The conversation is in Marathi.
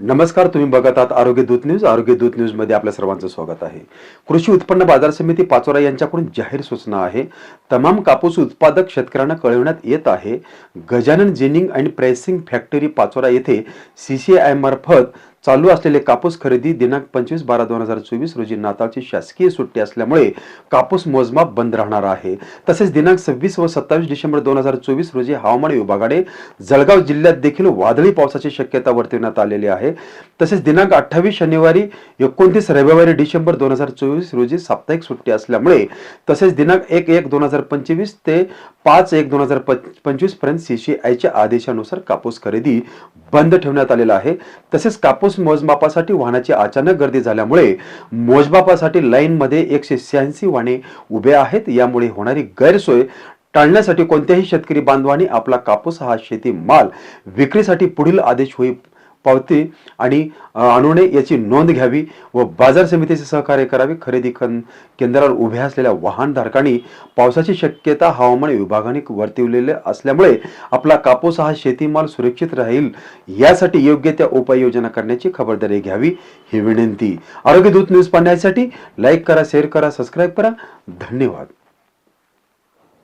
नमस्कार तुम्ही बघत आहात आरोग्य दूत न्यूज. आरोग्य दूत न्यूजमध्ये आपल्या सर्वांचं स्वागत आहे. कृषी उत्पन्न बाजार समिती पाचोरा यांच्याकडून जाहीर सूचना आहे. तमाम कापूस उत्पादक शेतकऱ्यांना कळविण्यात येत आहे. Gajanan ginning and pressing factory Pachora येथे सीसीआय मार्फत चालू असलेले कापूस खरेदी दिनांक पंचवीस बारा दोन हजार चोवीस रोजी नाताळची शासकीय सुट्टी असल्यामुळे कापूस मोजमाप बंद राहणार आहे. तसेच दिनांक सव्वीस व सत्तावीस डिसेंबर दोन हजार चोवीस रोजी हवामान विभागाने जळगाव जिल्ह्यात देखील वादळी पावसाची शक्यता वर्तवण्यात आलेली आहे. तसेच दिनांक अठ्ठावीस शनिवारी एकोणतीस रविवारी डिसेंबर दोन हजार चोवीस रोजी साप्ताहिक सुट्टी असल्यामुळे तसेच दिनांक एक एक दोन हजार पंचवीस ते पाच एक दोन हजार पंचवीसपर्यंत सीसीआयच्या आदेशानुसार कापूस खरेदी बंद ठेवण्यात आलेला आहे. तसेच कापूस मोजमापासाठी वाहनाची अचानक गर्दी झाल्यामुळे मोजमापासाठी लाईनमध्ये एकशे शहाऐंशी वाहने उभे आहेत. यामुळे होणारी गैरसोय टाळण्यासाठी कोणत्याही शेतकरी बांधवांनी आपला कापूस हा शेती माल विक्रीसाठी पुढील आदेश होई पावती आणि अ, आणू नये याची नोंद घ्यावी व बाजार समितीचे सहकार्य करावे. खरेदी खन केंद्रावर उभ्या असलेल्या वाहनधारकांनी पावसाची शक्यता हवामान विभागाने वर्तवलेले असल्यामुळे आपला कापूस हा शेतीमाल सुरक्षित राहील यासाठी योग्य त्या उपाययोजना करण्याची खबरदारी घ्यावी ही विनंती. आरोग्य दूत न्यूज पाहण्यासाठी लाईक करा शेअर करा सबस्क्राईब करा. धन्यवाद.